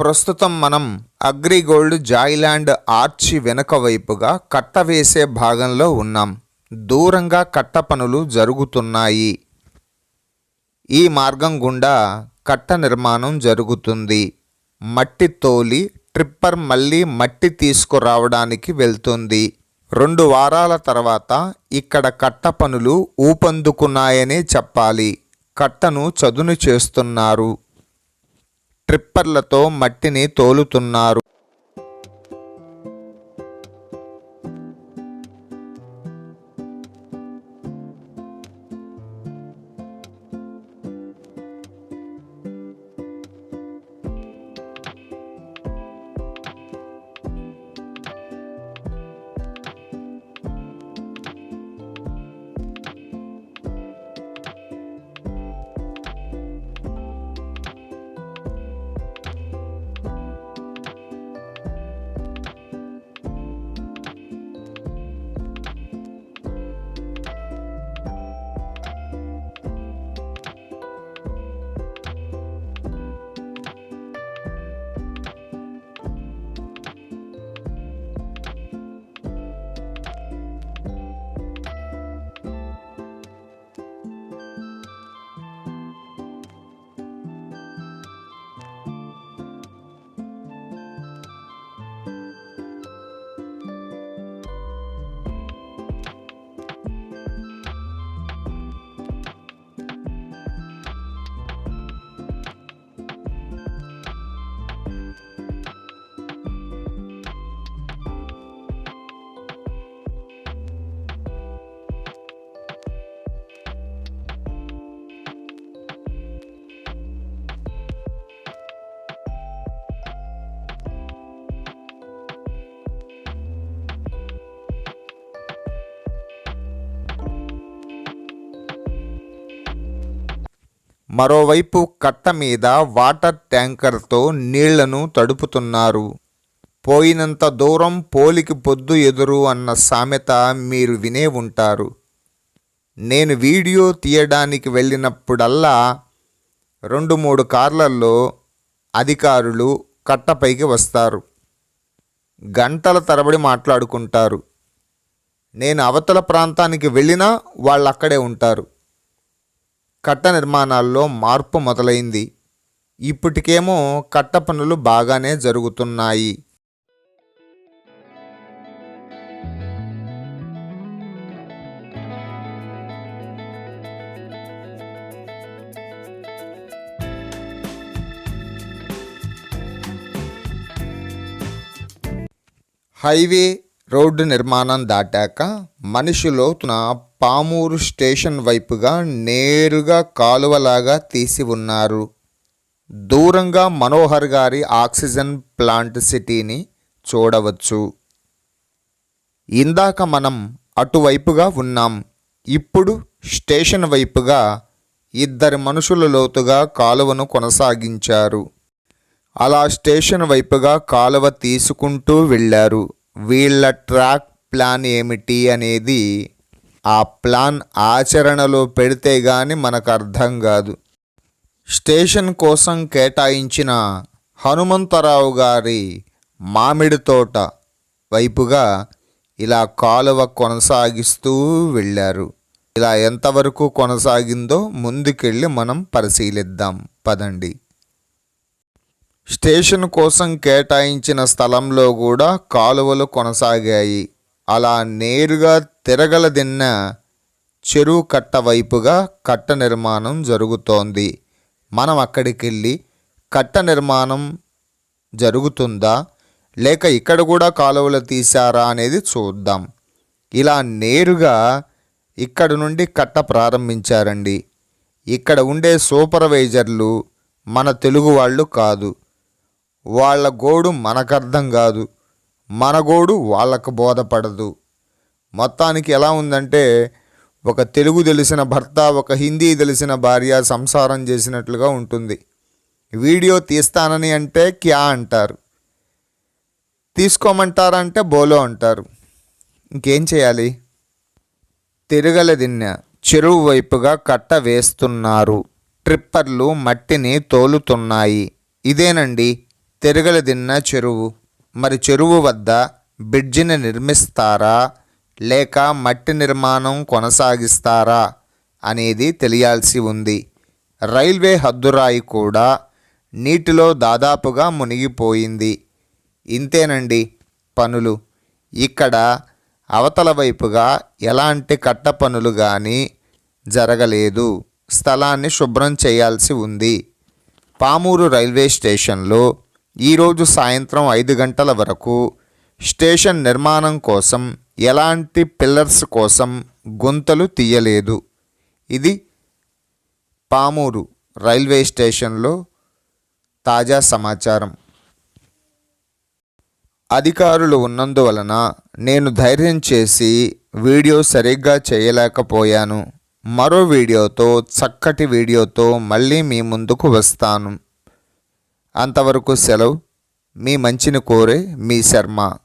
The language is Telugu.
ప్రస్తుతం మనం అగ్రిగోల్డ్ జాయిలాండ్ ఆర్చి వెనుక వైపుగా కట్ట వేసే భాగంలో ఉన్నాం. దూరంగా కట్ట పనులు జరుగుతున్నాయి. ఈ మార్గం గుండా కట్ట నిర్మాణం జరుగుతుంది. మట్టి తోలి ట్రిప్పర్ మళ్ళీ మట్టి తీసుకురావడానికి వెళ్తుంది. రెండు వారాల తర్వాత ఇక్కడ కట్ట పనులు ఊపందుకున్నాయనే చెప్పాలి. కట్టను చదును చేస్తున్నారు. ట్రిప్పర్లతో మట్టిని తోలుతున్నారు. మరోవైపు కట్ట మీద వాటర్ ట్యాంకర్తో నీళ్ళను తడుపుతున్నారు. పోయినంత దూరం పోలికి పొద్దు ఎదురు అన్న సామెత మీరు వినే ఉంటారు. నేను వీడియో తీయడానికి వెళ్ళినప్పుడల్లా రెండు మూడు కార్లల్లో అధికారులు కట్టపైకి వస్తారు. గంటల తరబడి మాట్లాడుకుంటారు. నేను అవతల ప్రాంతానికి వెళ్ళినా వాళ్ళు అక్కడే ఉంటారు. కట్ట నిర్మాణాల్లో మార్పు మొదలైంది. ఇప్పటికేమో కట్ట పనులు బాగానే జరుగుతున్నాయి. హైవే రోడ్డు నిర్మాణం దాటాక మనుషులోతున పామూరు స్టేషన్ వైపుగా నేరుగా కాలువలాగా తీసి ఉన్నారు. దూరంగా మనోహర్ గారి ఆక్సిజన్ ప్లాంట్ సిటీని చూడవచ్చు. ఇందాక మనం అటువైపుగా ఉన్నాం. ఇప్పుడు స్టేషన్ వైపుగా ఇద్దరు మనుషుల లోతుగా కాలువను కొనసాగించారు. అలా స్టేషన్ వైపుగా కాలువ తీసుకుంటూ వెళ్ళారు. వీళ్ళ ట్రాక్ ప్లాన్ ఏమిటి అనేది ఆ ప్లాన్ ఆచరణలో పెడితే గాని మనకు అర్థం కాదు. స్టేషన్ కోసం కేటాయించిన హనుమంతరావు గారి మామిడి తోట వైపుగా ఇలా కాలువ కొనసాగిస్తూ వెళ్ళారు. ఇలా ఎంతవరకు కొనసాగిందో ముందుకెళ్ళి మనం పరిశీలిద్దాం. పదండి. స్టేషన్ కోసం కేటాయించిన స్థలంలో కూడా కాలువలు కొనసాగాయి. అలా నేరుగా తిరగలదిన్న చెరువు కట్ట వైపుగా కట్ట నిర్మాణం జరుగుతోంది. మనం అక్కడికి వెళ్ళి కట్ట నిర్మాణం జరుగుతుందా? లేక ఇక్కడ కూడా కాలువలు తీశారా అనేది చూద్దాం. ఇలా నేరుగా ఇక్కడ నుండి కట్ట ప్రారంభించారండి. ఇక్కడ ఉండే సూపర్వైజర్లు మన తెలుగు వాళ్ళు కాదు. వాళ్ళ గోడు మనకు అర్థం కాదు. మన గోడు వాళ్ళకు బోధపడదు. మొత్తానికి ఎలా ఉందంటే ఒక తెలుగు తెలిసిన భర్త ఒక హిందీ తెలిసిన భార్య సంసారం చేసినట్లుగా ఉంటుంది. వీడియో తీస్తానని అంటే క్యా అంటారు. తీసుకోమంటారంటే బోలో అంటారు. ఇంకేం చేయాలి? తిరగలదిన్న చెరువు వైపుగా కట్ట వేస్తున్నారు. ట్రిప్పర్లు మట్టిని తోలుతున్నాయి. ఇదేనండి తిరగలదిన్న చెరువు. మరి చెరువు వద్ద బ్రిడ్జిని నిర్మిస్తారా? లేక మట్టి నిర్మాణం కొనసాగిస్తారా? అనేది తెలియాల్సి ఉంది. రైల్వే హద్దురాయి కూడా నీటిలో దాదాపుగా మునిగిపోయింది. ఇంతేనండి పనులు. ఇక్కడ అవతల వైపుగా ఎలాంటి కట్ట పనులు కానీ జరగలేదు. స్థలాన్ని శుభ్రం చేయాల్సి ఉంది. పామూరు రైల్వే స్టేషన్లో ఈరోజు సాయంత్రం ఐదు గంటల వరకు స్టేషన్ నిర్మాణం కోసం ఎలాంటి పిల్లర్స్ కోసం గుంతలు తీయలేదు. ఇది పామూరు రైల్వే స్టేషన్లో తాజా సమాచారం. అధికారులు ఉన్నందువలన నేను ధైర్యం చేసి వీడియో సరిగ్గా చేయలేకపోయాను. మరో వీడియోతో చక్కటి వీడియోతో మళ్ళీ మీ ముందుకు వస్తాను. అంతవరకు సెలవు. మీ మంచిని కోరే మీ శర్మ.